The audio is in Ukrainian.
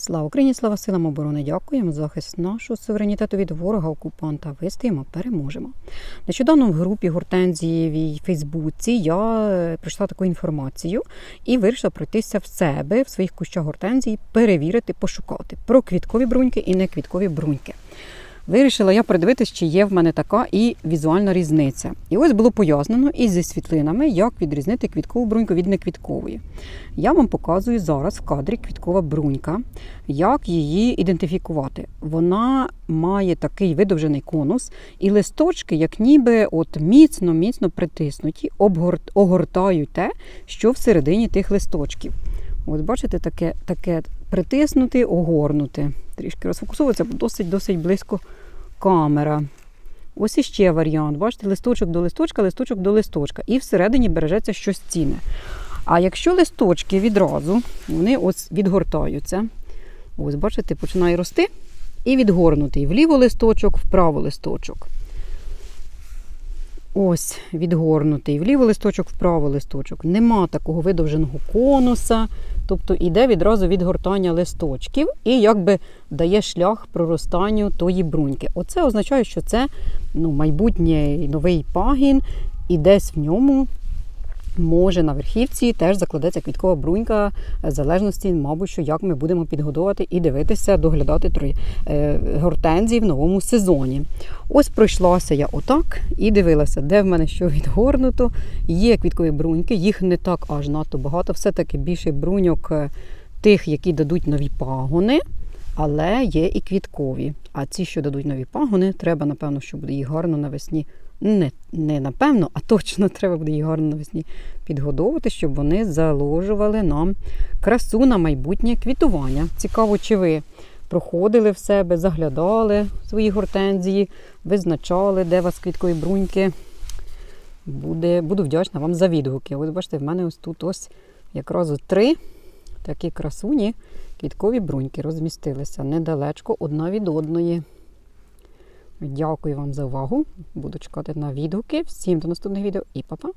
Слава Україні, слава силам оборони! Дякуємо за захист нашого суверенітету від ворога окупанта. Вистоїмо, переможемо. Нещодавно в групі Гортензієвій Фейсбуці я прийшла таку інформацію і вирішила пройтися в себе в своїх кущах гортензії, перевірити, пошукати про квіткові бруньки і неквіткові бруньки. Вирішила я передивитись, чи є в мене така і візуальна різниця. І ось було пояснено із зі світлинами, як відрізнити квіткову бруньку від неквіткової. Я вам показую зараз в кадрі квіткова брунька, як її ідентифікувати. Вона має такий видовжений конус, і листочки, як ніби от міцно-міцно притиснуті, огортають те, що всередині тих листочків. От бачите, таке, таке притиснути, огорнути. Трішки розфокусовується, бо досить-досить близько камера. Ось іще варіант. Бачите, листочок до листочка, листочок до листочка. І всередині бережеться щось цінне. А якщо листочки відразу, вони ось відгортаються. Ось, бачите, починає рости і відгорнутий. Вліво листочок, вправо листочок. Ось відгорнутий. Вліво листочок, вправо листочок. Нема такого видовженого конуса. Тобто йде відразу відгортання листочків і якби дає шлях проростанню тої бруньки. Оце означає, що це ну, майбутній новий пагін, і десь в ньому може на верхівці теж закладеться квіткова брунька, в залежності, мабуть, що як ми будемо підгодовувати і дивитися, доглядати троє е, гортензії в новому сезоні. Ось пройшлася я отак і дивилася, де в мене що відгорнуто. Є квіткові бруньки, їх не так аж надто багато. Все-таки більше бруньок е, тих, які дадуть нові пагони. Але є і квіткові. А ці, що дадуть нові пагони, треба, напевно, що буде їх гарно навесні. Не, не напевно, а точно треба буде їх гарно навесні підгодовувати, щоб вони заложували нам красу на майбутнє квітування. Цікаво, чи ви проходили в себе, заглядали свої гортензії, визначали, де у вас квіткові бруньки. Буде, буду вдячна вам за відгуки. Ось бачите, в мене ось тут ось якраз три такі красуні квіткові бруньки розмістилися недалечко одна від одної. Дякую вам за увагу. Буду чекати на відгуки. Всім до наступних відео і па-па!